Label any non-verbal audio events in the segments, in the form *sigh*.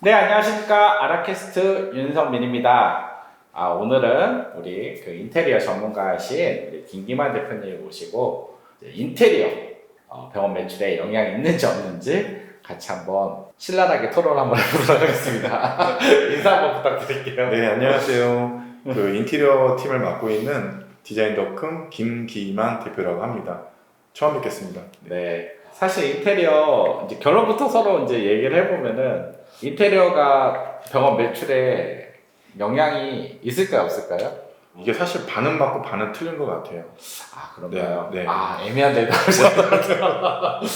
네, 안녕하십니까. 아라캐스트 윤성민입니다. 아, 오늘은 우리 그 인테리어 전문가이신 우리 김기만 대표님 모시고 인테리어 어, 병원 매출에 영향이 있는지 없는지 같이 한번 신랄하게 토론 한번 *laughs* 해보도록 하겠습니다. *laughs* 인사 한번 부탁드릴게요. 네, 안녕하세요. 그 인테리어 팀을 맡고 있는 디자인 덕흠 김기만 대표라고 합니다. 처음 뵙겠습니다. 네. 사실 인테리어 이제 결론부터 서로 이제 얘기를 해보면은 인테리어가 병원 매출에 영향이 있을까요, 없을까요? 이게 사실 반은 맞고 반은 틀린 것 같아요. 아 그런가요? 네, 네. 아 애매한 대답을 *laughs*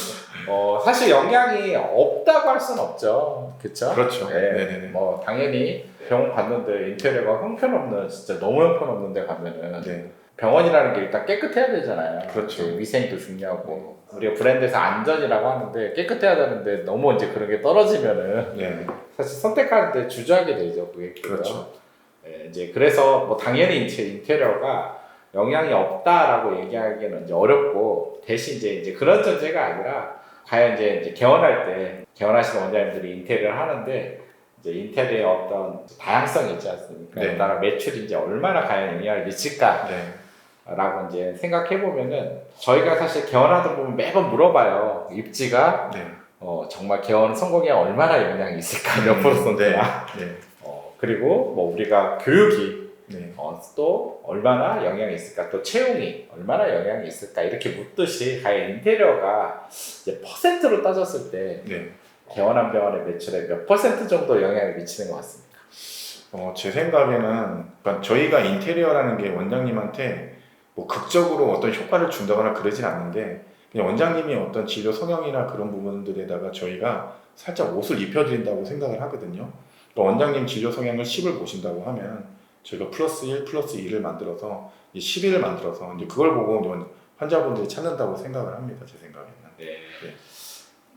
어 사실 영향이 없다고 할 수는 없죠. 그렇죠? 그렇죠. 네. 네네네. 뭐 당연히 병원 갔는데 인테리어가 형편없는 진짜 너무 형편없는 데 가면은 네, 병원이라는 게 일단 깨끗해야 되잖아요. 그렇죠. 위생도 중요하고 우리가 브랜드에서 안전이라고 하는데 깨끗해야 되는데 너무 이제 그런 게 떨어지면은 네, 사실 선택하는데 주저하게 되죠. 그게 그렇죠. 예, 이제 그래서 뭐 당연히 이제 인테리어가 영향이 없다라고 얘기하기는 이제 어렵고 대신 이제 이제 그런 전제가 아니라 과연 이제 이제 개원할 때 개원하시는 원장님들이 인테리어를 하는데 이제 인테리어 어떤 다양성이 있지 않습니까? 네. 따라 매출이 이제 얼마나 과연 영향을 미칠까 라고 네, 이제 생각해 보면은 저희가 사실 개원하다 보면 매번 물어봐요. 입지가 네. 어, 정말 개원 성공에 얼마나 영향이 있을까 몇 퍼센트나 네, 네, 어, 그리고 뭐 우리가 교육이 네, 어, 또 얼마나 영향이 있을까 또 채용이 얼마나 영향이 있을까 이렇게 묻듯이 과연 인테리어가 이제 퍼센트로 따졌을 때 네. 개원한 병원의 매출에 몇 퍼센트 정도 영향을 미치는 것 같습니까? 어, 제 생각에는 그러니까 저희가 인테리어라는 게 원장님한테 뭐 극적으로 어떤 효과를 준다거나 그러진 않는데 그냥 원장님이 어떤 진료 성향이나 그런 부분들에다가 저희가 살짝 옷을 입혀드린다고 생각을 하거든요. 그러니까 원장님 진료 성향을 10을 보신다고 하면 저희가 플러스 1, 플러스 2를 만들어서 11을 만들어서 이제 그걸 보고 환자분들이 찾는다고 생각을 합니다. 제 생각에는. 네. 네.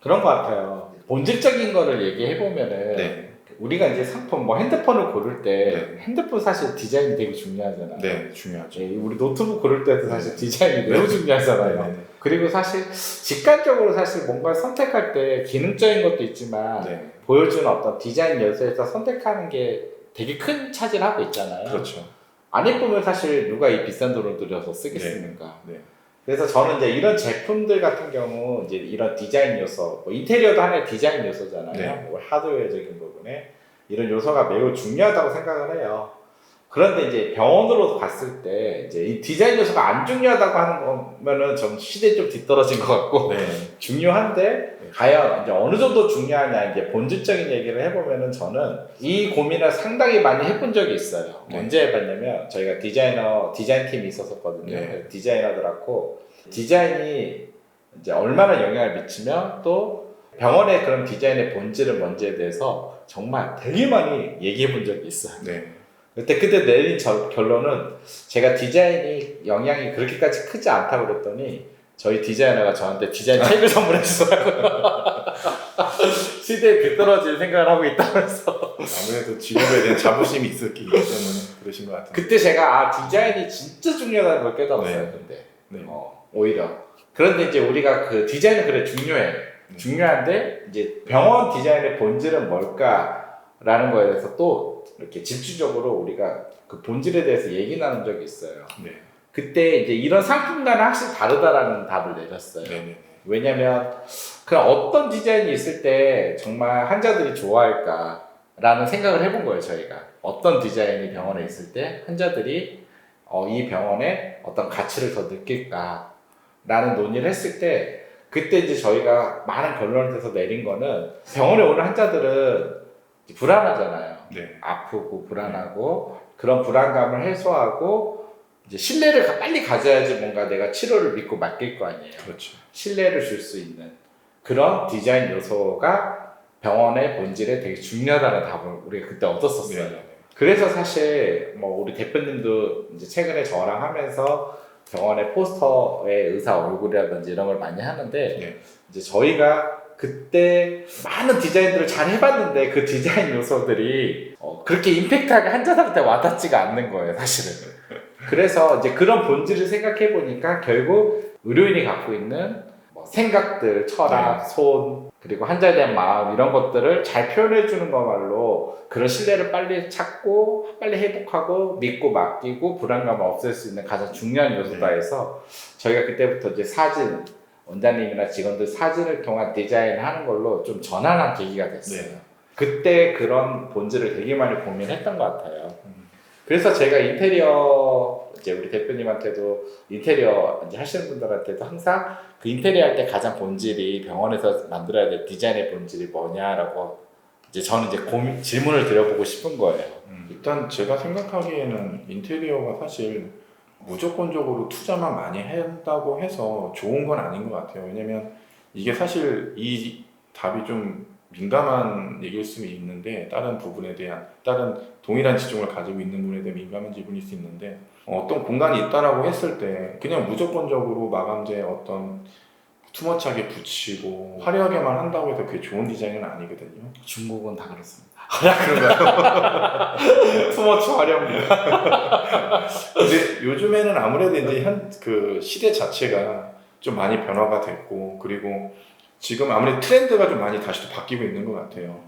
그런 것 같아요. 본질적인 거를 얘기해 보면은 네, 우리가 이제 상품 뭐 핸드폰을 고를 때 네. 핸드폰 사실 디자인이 되게 중요하잖아요. 네, 중요하죠. 예, 우리 노트북 고를 때도 사실 네. 디자인이 네. 매우 중요하잖아요. 네, 네, 그리고 사실 직관적으로 사실 뭔가를 선택할 때 기능적인 것도 있지만 네, 보여주는 어떤 디자인 요소에서 선택하는 게 되게 큰 차지를 하고 있잖아요. 그렇죠. 안 예쁘면 사실 누가 이 비싼 돈을 들여서 쓰겠습니까? 네, 그래서 저는 이제 이런 제품들 같은 경우 이제 이런 디자인 요소, 뭐 인테리어도 하나의 디자인 요소잖아요. 네. 뭐 하드웨어적인 부분에 이런 요소가 매우 중요하다고 생각을 해요. 그런데 이제 병원으로 갔을 때 이제 이 디자인 요소가 안 중요하다고 하는 거면은 좀 시대에 좀 뒤떨어진 것 같고 네, *laughs* 중요한데 과연 이제 어느 정도 중요하냐 이제 본질적인 얘기를 해보면은 저는 이 고민을 상당히 많이 해본 적이 있어요. 네. 언제 해봤냐면 저희가 디자이너 디자인 팀이 있었었거든요. 네. 디자이너들하고 디자인이 이제 얼마나 영향을 미치면 또 병원의 그런 디자인의 본질은 뭔지에 대해서 정말 되게 많이 얘기해 본 적이 있어요. 네. 그때 그때 내린 저- 결론은 제가 디자인이 영향이 그렇게까지 크지 않다고 그랬더니 저희 디자이너가 저한테 디자인 *laughs* 책을 주더라고요. *laughs* 시대에 뒤떨어질 생각을 하고 있다면서. 아무래도 직업에 대한 자부심이 있었기 때문에 그러신 것 같아요. 그때 제가 아 디자인이 진짜 중요하다는 걸 깨달았어요. 네. 근데 네. 어, 오히려 그런데 이제 우리가 그 디자인은 그래 중요해. 네. 중요한데 이제 병원 디자인의 본질은 뭘까라는 거에 대해서 또 이렇게 집중적으로 우리가 그 본질에 대해서 얘기 나눈 적이 있어요. 네. 그때 이제 이런 상품과는 확실히 다르다라는 답을 내렸어요. 네. 네. 왜냐면 그 어떤 디자인이 있을 때 정말 환자들이 좋아할까라는 생각을 해본 거예요 저희가 어떤 디자인이 병원에 있을 때 환자들이 어, 이 병원에 어떤 가치를 더 느낄까라는 논의를 했을 때 그때 이제 저희가 많은 결론을 내서 내린 거는 병원에 오는 환자들은 불안하잖아요. 네. 아프고 불안하고 그런 불안감을 해소하고 이제 신뢰를 가- 빨리 가져야지 뭔가 내가 치료를 믿고 맡길 거 아니에요. 그렇죠. 신뢰를 줄 수 있는 그런 디자인 요소가 병원의 본질에 되게 중요하다는 답을 우리가 그때 얻었었어요. 네. 그래서 사실 뭐 우리 대표님도 이제 최근에 저랑 하면서 병원의 포스터의 의사 얼굴이라든지 이런 걸 많이 하는데 네. 이제 저희가 그때 많은 디자인들을 잘 해봤는데 그 디자인 요소들이 어, 그렇게 임팩트하게 환자들한테 와닿지가 않는 거예요 사실은. 그래서 이제 그런 본질을 생각해 보니까 결국 의료인이 갖고 있는 뭐 생각들, 철학, 손 그리고 환자에 대한 마음 이런 것들을 잘 표현해 주는 거말로 그런 신뢰를 빨리 찾고 빨리 회복하고 믿고 맡기고 불안감을 없앨 수 있는 가장 중요한 요소다 해서 저희가 그때부터 이제 사진 원장님이나 직원들 사진을 통한 디자인하는 걸로 좀 전환한 계기가 됐어요. 네. 그때 그런 본질을 되게 많이 고민했던 것 같아요. 음. 그래서 제가 인테리어 이제 우리 대표님한테도 인테리어 이제 하시는 분들한테도 항상 그 인테리어 할 때 가장 본질이 병원에서 만들어야 될 디자인의 본질이 뭐냐라고 이제 저는 이제 고민 질문을 드려보고 싶은 거예요. 음, 일단 제가 생각하기에는 인테리어가 사실 무조건적으로 투자만 많이 한다고 해서 좋은 건 아닌 것 같아요. 왜냐면 이게 사실 이 답이 좀 민감한 얘기일 수 있는데 다른 부분에 대한 다른 동일한 지종을 가지고 있는 분에 대한 민감한 지분일 수 있는데 어떤 공간이 있다라고 했을 때 그냥 무조건적으로 마감재에 어떤 투머치하게 붙이고 화려하게만 한다고 해서 그게 좋은 디자인은 아니거든요. 중국은 다 그렇습니다. *laughs* 그런가요? *laughs* 투머치 화려합니다. *laughs* 근데 요즘에는 아무래도 이제 현 그 시대 자체가 좀 많이 변화가 됐고 그리고 지금 아무래도 트렌드가 좀 많이 다시 또 바뀌고 있는 것 같아요.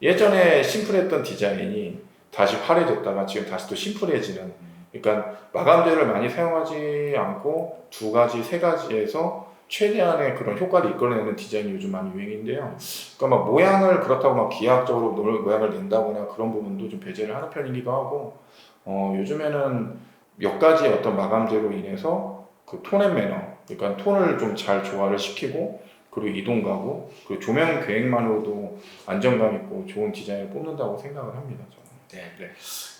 예전에 심플했던 디자인이 다시 화려해졌다가 지금 다시 또 심플해지는 그러니까 마감재를 많이 사용하지 않고 두 가지 세 가지에서 최대한의 그런 효과를 이끌어내는 디자인이 요즘 많이 유행인데요. 그러니까 막 모양을 그렇다고 막 기하학적으로 노- 모양을 낸다거나 그런 부분도 좀 배제를 하는 편이기도 하고 어, 요즘에는 몇 가지 어떤 마감재로 인해서 그 톤앤 매너, 그러니까 톤을 좀 잘 조화를 시키고 그리고 이동 가구, 그 조명 계획만으로도 안정감 있고 좋은 디자인을 뽑는다고 생각을 합니다. 저는. 네. 네.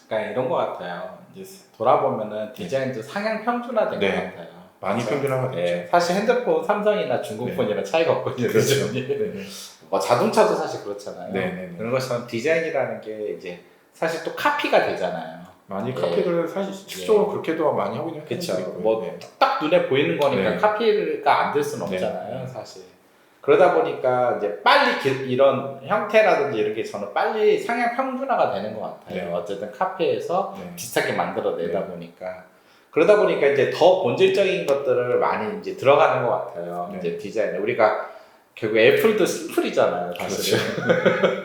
그러니까 이런 것 같아요. 이제 돌아보면은 디자인도 상향 평준화된 네. 것 같아요. 많이 그렇죠. 평균화가 됐죠. 네, 사실 핸드폰 삼성이나 중국 네. 폰이랑 차이가 없거든요. 그렇죠. 디자인이. 네, 네. 뭐 자동차도 사실 그렇잖아요. 네, 네, 네. 그런 것처럼 디자인이라는 게 이제 사실 또 카피가 되잖아요. 많이 네. 카피를 사실 실질적으로 그렇게도 많이 하고 있는 있고요. 뭐 네. 딱 눈에 보이는 거니까 네. 카피가 안 될 수는 네. 없잖아요, 사실. 그러다 보니까 이제 빨리 기- 이런 형태라든지 이런 게 저는 빨리 상향 평준화가 되는 것 같아요. 네. 어쨌든 카페에서 네. 비슷하게 만들어내다 네. 보니까 그러다 보니까 이제 더 본질적인 것들을 많이 이제 들어가는 것 같아요. 네. 이제 디자인에 우리가 결국 애플도 심플이잖아요, 사실은. *laughs*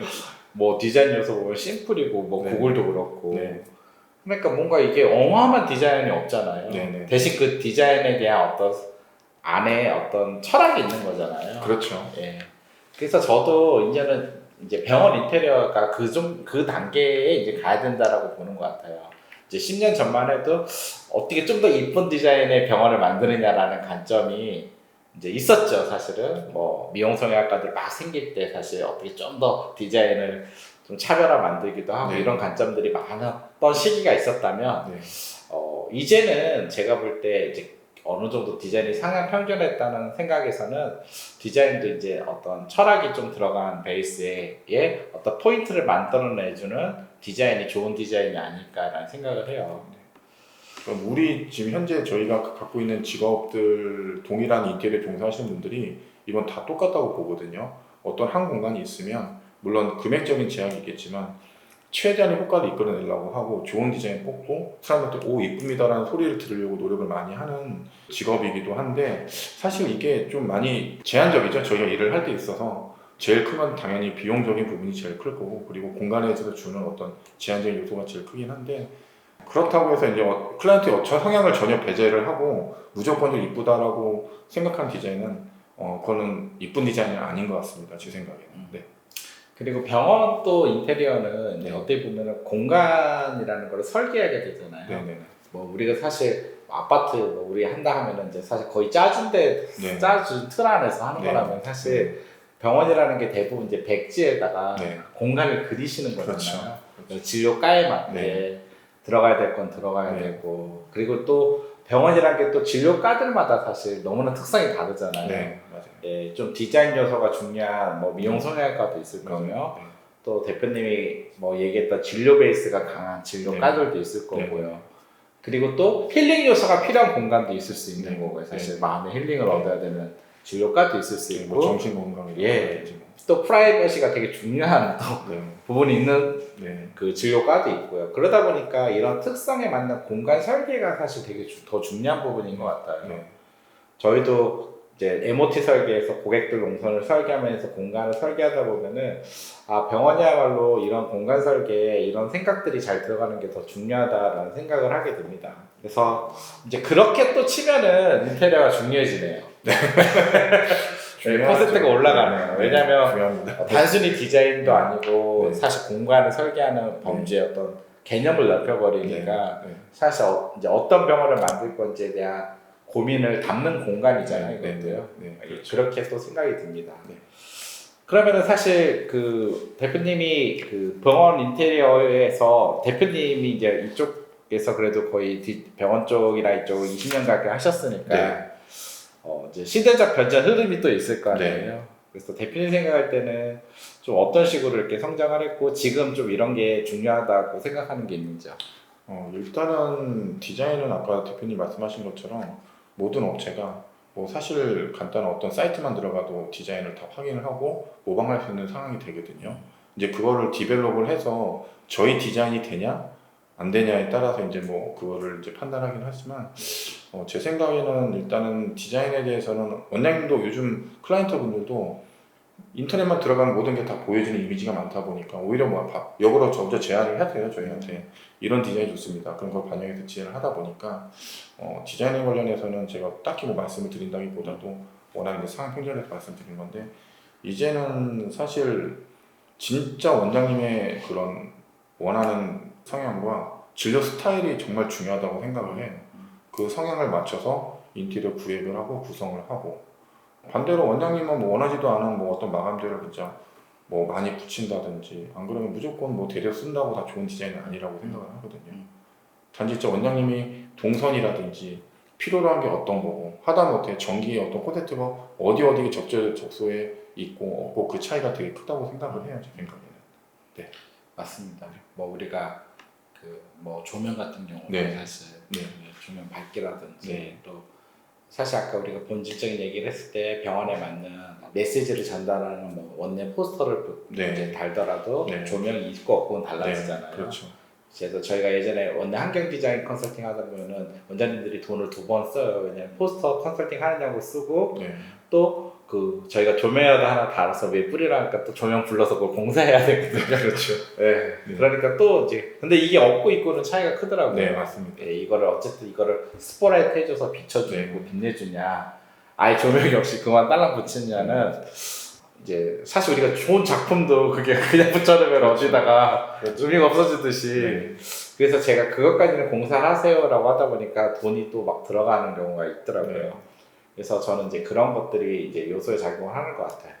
뭐 디자인 요소 보면 심플이고 뭐 네. 구글도 그렇고. 네. 그러니까 뭔가 이게 어마어마한 디자인이 없잖아요. 네, 네. 대신 그 디자인에 대한 어떤 안에 어떤 철학이 있는 거잖아요. 그렇죠. 예. 그래서 저도 이제는 이제 병원 인테리어가 그 좀그 단계에 이제 가야 된다라고 보는 것 같아요. 이제 10년 전만 해도 어떻게 좀 더 이쁜 디자인의 병원을 만드느냐라는 관점이 이제 있었죠, 사실은. 뭐 미용 성형외과들 막 생길 때 사실 어떻게 좀 더 디자인을 좀 차별화 만들기도 하고 네. 이런 관점들이 많았던 시기가 있었다면 네. 어, 이제는 제가 볼 때 이제 어느 정도 디자인이 상향 평준했다는 생각에서는 디자인도 이제 어떤 철학이 좀 들어간 베이스에 예, 어떤 포인트를 만들어내주는 디자인이 좋은 디자인이 아닐까라는 생각을 해요. 그럼 우리 지금 현재 저희가 갖고 있는 직업들 동일한 인테리어 종사하시는 분들이 이건 다 똑같다고 보거든요. 어떤 한 공간이 있으면 물론 금액적인 제약이 있겠지만 최대한의 효과를 이끌어내려고 하고 좋은 디자인 뽑고 사람한테 오 이쁩니다라는 소리를 들으려고 노력을 많이 하는 직업이기도 한데 사실 이게 좀 많이 제한적이죠. 저희가 일을 할 때 있어서 제일 큰 건 당연히 비용적인 부분이 제일 클 거고 그리고 공간에서 주는 어떤 제한적인 요소가 제일 크긴 한데 그렇다고 해서 이제 어- 클라이언트의 저 성향을 전혀 배제를 하고 무조건 이쁘다라고 생각한 디자인은 어 그거는 이쁜 디자인은 아닌 것 같습니다. 제 생각에는. 네. 그리고 병원 또 인테리어는 네. 어떻게 보면 공간이라는 걸 설계하게 되잖아요. 네네. 뭐 우리가 사실 아파트 뭐 우리 한다 하면은 이제 사실 거의 짜준 데 네. 짜준 틀 안에서 하는 네. 거라면 사실 병원이라는 게 대부분 이제 백지에다가 네. 공간을 그리시는 거잖아요. 그렇죠. 진료가에 맞게 들어가야 될 건 들어가야 네. 되고 그리고 또 병원이라는 게 또 진료과들마다 사실 너무나 특성이 다르잖아요. 네 맞아요. 예, 좀 디자인 요소가 중요한 뭐 미용 성형외과도 있을 거며 네. 또 대표님이 뭐 얘기했던 진료 베이스가 강한 진료과들도 있을 네. 거고요. 그리고 또 힐링 요소가 필요한 공간도 있을 수 있는 네. 거고요. 사실 네. 마음의 힐링을 네. 얻어야 되는 진료과도 있을 수 네, 있고 뭐 정신 건강이 예. 또 프라이버시가 되게 중요한 또 네. 부분이 있는 네. 그 진료과도 있고요. 그러다 보니까 이런 특성에 맞는 공간 설계가 사실 되게 주- 더 중요한 부분인 것 같아요. 네. 저희도 이제 MOT 설계에서 고객들 동선을 설계하면서 공간을 설계하다 보면은 아 병원이야말로 이런 공간 설계에 이런 생각들이 잘 들어가는 게 더 중요하다라는 생각을 하게 됩니다. 그래서 이제 그렇게 또 치면은 인테리어가 중요해지네요. 네, *laughs* 퍼센트가 올라가네요. 왜냐면 중요합니다. 어, 단순히 디자인도 아니고 네. 사실 공간을 설계하는 범주의 어떤 개념을 넓혀버리니까 네. 사실 어, 이제 어떤 병원을 만들 건지에 대한 고민을 담는 공간이잖아요. 네, 이것도요. 네, 네, 그렇죠. 그렇게 또 생각이 듭니다. 네. 그러면은 사실 그 대표님이 그 병원 인테리어에서 대표님이 이제 이쪽에서 그래도 거의 디- 병원 쪽이나 이쪽 20년 가까이 하셨으니까 네. 어 이제 시대적 변전 흐름이 또 있을 거 아니에요. 네. 그래서 대표님 생각할 때는 좀 어떤 식으로 이렇게 성장을 했고 지금 좀 이런 게 중요하다고 생각하는 게 있는지요? 어, 일단은 디자인은 아까 대표님 말씀하신 것처럼 모든 업체가 뭐 사실 간단한 어떤 사이트만 들어가도 디자인을 다 확인을 하고 모방할 수 있는 상황이 되거든요. 이제 그거를 디벨롭을 해서 저희 디자인이 되냐 안 되냐에 따라서 이제 뭐 그거를 이제 판단하긴 하지만 어, 제 생각에는 일단은 디자인에 대해서는 원장님도 요즘 클라이언트 분들도 인터넷만 들어가면 모든 게 다 보여지는 이미지가 많다 보니까 오히려 뭐 바- 역으로 점점 제안을 하세요 저희한테 이런 디자인 좋습니다 그런 걸 반영해서 디자인을 하다 보니까 어, 디자인에 관련해서는 제가 딱히 뭐 말씀을 드린다기보다도 워낙 이제 상황 평전에서 말씀드린 건데 이제는 사실 진짜 원장님의 그런 원하는 성향과 진료 스타일이 정말 중요하다고 생각을 해요. 그 성향을 맞춰서 인테리어 구획을 하고 구성을 하고 반대로 원장님은 뭐 원하지도 않은 뭐 어떤 마감재를 진짜 뭐 많이 붙인다든지 안 그러면 무조건 뭐 대려 쓴다고 다 좋은 디자인은 아니라고 생각을 하거든요. 음. 단지 진짜 원장님이 동선이라든지 필요로 한 게 어떤 거고 하다못해 전기의 어떤 콘센트가 어디 어디 적재적소에 있고 없고 그 차이가 되게 크다고 생각을 해요 제 생각에는. 맞습니다. 뭐 우리가 그 뭐 조명 같은 경우는 네. 사실 네. 조명 밝기라든지 네. 또 사실 아까 우리가 본질적인 얘기를 했을 때 병원에 맞는 메시지를 전달하는 뭐 원내 포스터를 부- 네. 이제 달더라도 네. 조명이 있고 없고는 달라지잖아요. 네, 그렇죠. 그래서 저희가 예전에 원래 환경 디자인 컨설팅 하다 보면은 원장님들이 돈을 두 번 써요. 왜냐면 포스터 컨설팅 하느냐고 쓰고 네. 또 그 저희가 조명이라도 하나 달아서 왜 뿌리라니까 또 조명 불러서 그걸 공사해야 되거든요. *laughs* 그렇죠. 네. 네. 그러니까 또 이제 근데 이게 없고 있고는 차이가 크더라고요. 네 맞습니다. 예, 이거를 어쨌든 이거를 스포라이트 해줘서 비춰주고 네. 빛내주냐, 아예 조명이 없이 그만 딸랑 붙이냐는 이제 사실 우리가 좋은 작품도 그게 *laughs* 그냥 붙여놓으면 어디다가 의미가 없어지듯이 네. 그래서 제가 그것까지는 공사를 하세요라고 하다 보니까 돈이 또 막 들어가는 경우가 있더라고요. 네. 그래서 저는 이제 그런 것들이 이제 요소에 작용을 하는 것 같아요.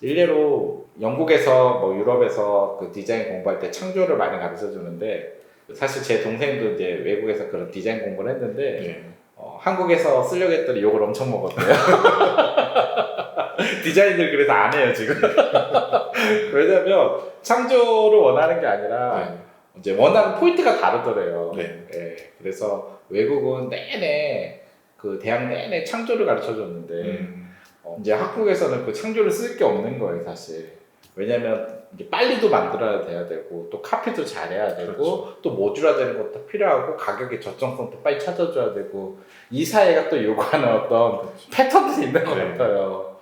일례로 영국에서 뭐 유럽에서 그 디자인 공부할 때 창조를 많이 가르쳐 주는데 사실 제 동생도 이제 외국에서 그런 디자인 공부를 했는데 네. 어, 한국에서 쓰려고 했더니 욕을 엄청 먹었대요. *laughs* 디자인들 그래서 안 해요 지금. *laughs* 왜냐면 창조를 원하는 게 아니라 이제 원하는 포인트가 다르더래요. 네. 예, 그래서 외국은 내내 그 대학 내내 창조를 가르쳐 줬는데 음. 어, 이제 한국에서는 그 창조를 쓸 게 없는 거예요 사실. 왜냐면 이제 빨리도 만들어야 돼야 되고 또 카피도 잘해야 되고 그렇죠. 또 모듈화되는 것도 필요하고 가격의 적정성도 빨리 찾아줘야 되고 이 사회가 또 요구하는 어떤 패턴들이 있는 것 네. 같아요.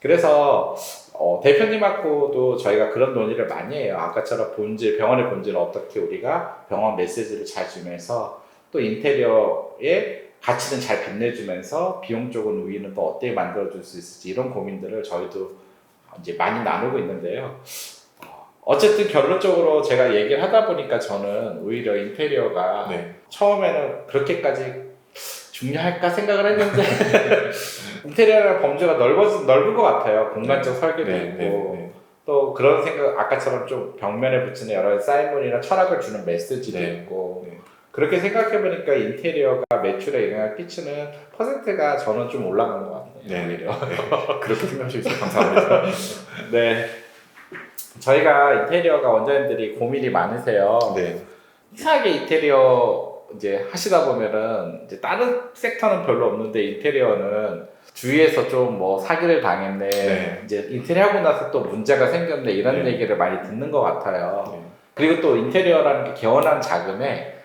그래서 어, 대표님하고도 저희가 그런 논의를 많이 해요. 아까처럼 본질, 병원의 본질을 어떻게 우리가 병원 메시지를 잘 주면서 또 인테리어의 가치는 잘 빛내주면서 비용 쪽은 우위는 또 어떻게 만들어줄 수 있을지 이런 고민들을 저희도 이제 많이 나누고 있는데요. 어, 어쨌든 결론적으로 제가 얘기를 하다 보니까 저는 오히려 인테리어가 네. 처음에는 그렇게까지 중요할까 생각을 했는데 *laughs* 인테리어라는 범주가 넓어진 넓은 것 같아요. 공간적 설계도 네. 있고 네. 네. 또 그런 생각 아까처럼 좀 벽면에 붙이는 여러 사인본이나 철학을 주는 메시지도 네. 있고 네. 그렇게 생각해 보니까 인테리어가 매출에 영향을 끼치는 퍼센트가 저는 좀 올라간 것 같아요. 네. 오히려. *laughs* 그렇게 있어요. 감사합니다. *laughs* 네. 저희가 인테리어가 원장님들이 고민이 많으세요. 네. 이상하게 인테리어 이제 하시다 보면은 이제 다른 섹터는 별로 없는데 인테리어는 주위에서 좀 뭐 사기를 당했네. 네. 이제 인테리어 하고 나서 또 문제가 생겼네. 이런 네. 얘기를 많이 듣는 것 같아요. 네. 그리고 또 인테리어라는 게 개원한 자금에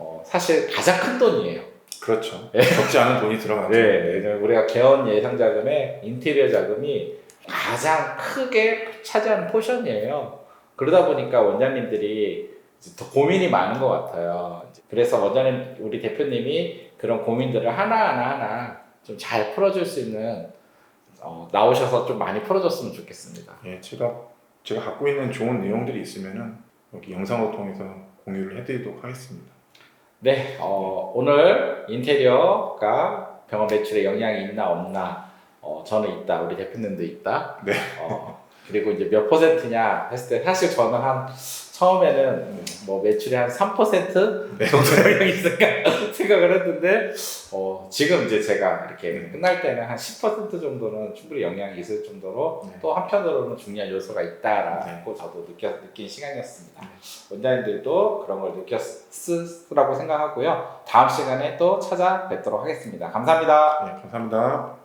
어, 사실 가장 큰 돈이에요. 그렇죠. 적지 않은 돈이 들어가죠. 네, 왜냐면 우리가 개원 예상 자금에 인테리어 자금이 가장 크게 차지하는 포션이에요. 그러다 보니까 원장님들이 더 고민이 많은 것 같아요. 그래서 원장님, 우리 대표님이 그런 고민들을 하나하나 하나 좀 잘 풀어줄 수 있는 어, 나오셔서 좀 많이 풀어줬으면 좋겠습니다. 예, 제가 제가 갖고 있는 좋은 내용들이 있으면은 여기 영상을 통해서 공유를 해드리도록 하겠습니다. 네, 어, 오늘 인테리어가 병원 매출에 영향이 있나 없나 어, 저는 있다, 우리 대표님도 있다. 네. 어, 그리고 이제 몇 퍼센트냐 했을 때 사실 저는 한 처음에는 뭐 매출이 한3% 정도 영향이 있을까 *laughs* 생각을 했는데 어, 지금 이제 제가 이렇게 네. 끝날 때는 한 10% 정도는 충분히 영향이 있을 정도로 네. 또 한편으로는 중요한 요소가 있다라고 저도 느껴, 느낀 시간이었습니다. 원장님들도 그런 걸 느꼈으라고 생각하고요. 다음 시간에 또 찾아뵙도록 하겠습니다. 감사합니다. 네, 감사합니다.